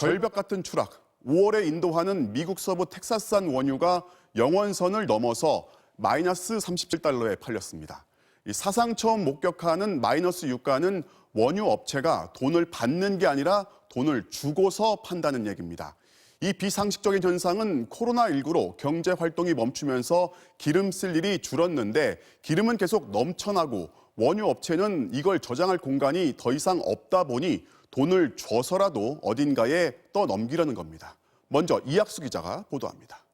절벽 같은 추락. 5월에 인도하는 미국 서부 텍사스산 원유가 영원선을 넘어서 마이너스 37달러에 팔렸습니다. 이 사상 처음 목격하는 마이너스 유가는 원유 업체가 돈을 받는 게 아니라 돈을 주고서 판다는 얘기입니다. 이 비상식적인 현상은 코로나19로 경제 활동이 멈추면서 기름 쓸 일이 줄었는데 기름은 계속 넘쳐나고 원유 업체는 이걸 저장할 공간이 더 이상 없다 보니 돈을 줘서라도 어딘가에 떠넘기려는 겁니다. 먼저 이학수 기자가 보도합니다.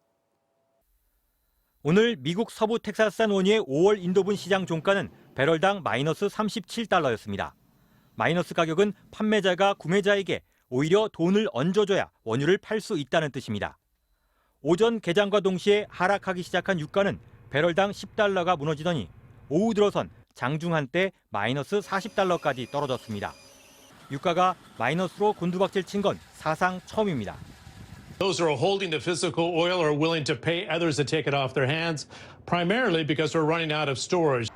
오늘 미국 서부 텍사스산 원유의 5월 인도분 시장 종가는 배럴당 마이너스 37달러였습니다. 마이너스 가격은 판매자가 구매자에게 오히려 돈을 얹어줘야 원유를 팔 수 있다는 뜻입니다. 오전 개장과 동시에 하락하기 시작한 유가는 배럴당 10달러가 무너지더니 오후 들어선 장중 한 때 마이너스 40달러까지 떨어졌습니다. 유가가 마이너스로 곤두박질 친 건 사상 처음입니다. Those who are holding the physical oil are willing to pay others to take it off their hands, primarily because we're running out of storage.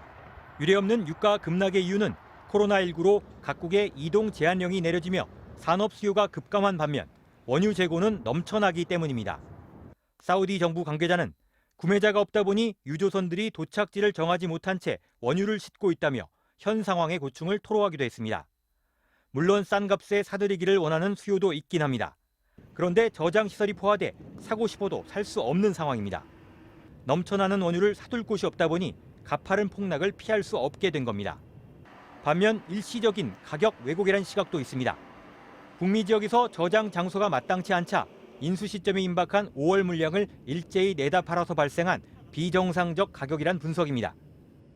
유례 없는 유가 급락의 이유는 코로나19로 각국의 이동 제한령이 내려지며 산업 수요가 급감한 반면 원유 재고는 넘쳐나기 때문입니다. 사우디 정부 관계자는 구매자가 없다 보니 유조선들이 도착지를 정하지 못한 채 원유를 싣고 있다며 현 상황의 고충을 토로하기도 했습니다. 물론 싼 값에 사들이기를 원하는 수요도 있긴 합니다. 그런데 저장 시설이 포화돼 사고 싶어도 살 수 없는 상황입니다. 넘쳐나는 원유를 사둘 곳이 없다 보니 가파른 폭락을 피할 수 없게 된 겁니다. 반면 일시적인 가격 왜곡이라는 시각도 있습니다. 북미 지역에서 저장 장소가 마땅치 않자 인수 시점이 임박한 5월 물량을 일제히 내다 팔아서 발생한 비정상적 가격이란 분석입니다.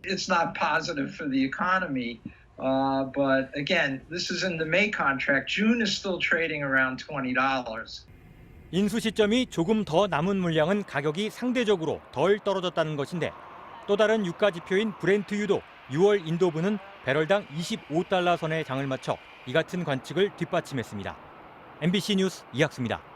it's not positive for the economy. Uh, but again, this is in the May contract. June is still trading around $20. 인수 시점이 조금 더 남은 물량은 가격이 상대적으로 덜 떨어졌다는 것인데 또 다른 유가 지표인 브렌트유도 6월 인도분은 배럴당 25달러 선에 장을 맞춰 이 같은 관측을 뒷받침했습니다. MBC 뉴스 이학수입니다.